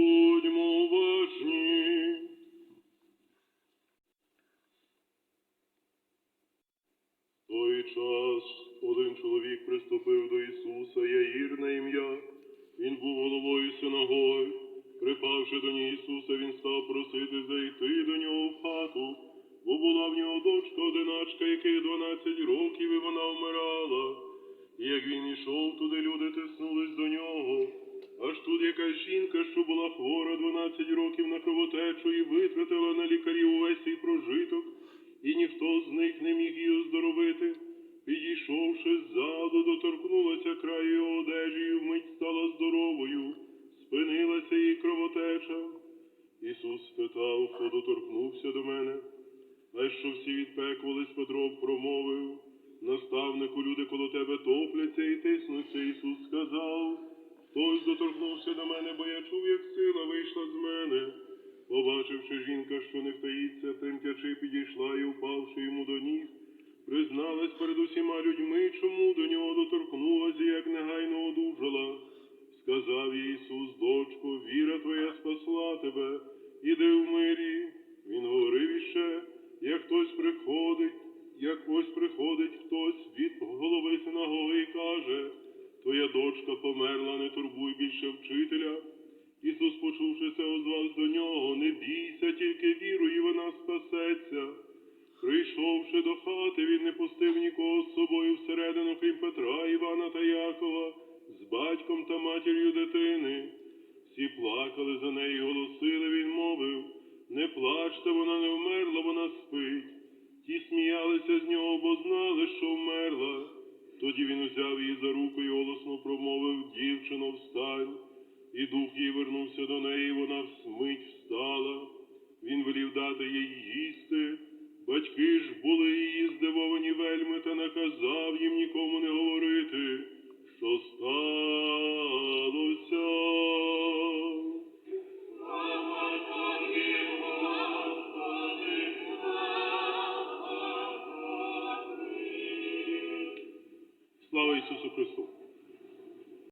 Будьмо уважні. Той час один чоловік приступив до Ісуса, Яїр на ім'я. Він був головою синагоги. Припавши до нього Ісуса, він став просити зайти до нього в хату, бо була в нього дочка одиначка, якій 12 років, і вона вмирала. І як він ішов туди, люди тиснулись жінка, що була хвора 12 років на кровотечу і витратила на лікарів увесь свій прожиток, і ніхто з них не міг її оздоровити. Підійшовши ззаду, доторкнулася краю одежі, і вмить стала здоровою, спинилася її кровотеча. Ісус спитав, хто доторкнувся до мене. А що всі відпекувались, Петро промовив. Наставнику, люди коло тебе топляться і тиснуться. Ісус сказав, хтось доторкнувся до мене, бо я чув, як сила вийшла з мене. Побачивши жінка, що не втаїться, тремтячи, підійшла і, упавши йому до ніг, призналась перед усіма людьми, чому до нього доторкнулася, як негайно одужала. Сказав їй Ісус, дочко, віра твоя спасла тебе, іди в мирі. Він говорив іще, як хтось приходить, як ось приходить хтось від голови синагоги і каже, твоя дочка померла, не турбуй більше вчителя. Ісус, почувши це, озвав до нього, не бійся, тільки віруй, вона спасеться. Прийшовши до хати, він не пустив нікого з собою всередину, крім Петра, Івана та Якова, з батьком та матір'ю дитини. Всі плакали за нею, голосили, він мовив, не плачте, вона не вмерла, вона спить. Ті сміялися з нього, Тоді він узяв її за руку і голосно промовив, дівчино, встань. І дух її вернувся до неї, і вона всмить встала. Він велів дати їй їсти. Батьки ж були її здивовані вельми та наказав їм нікому не Chwała Jezusu Cristo.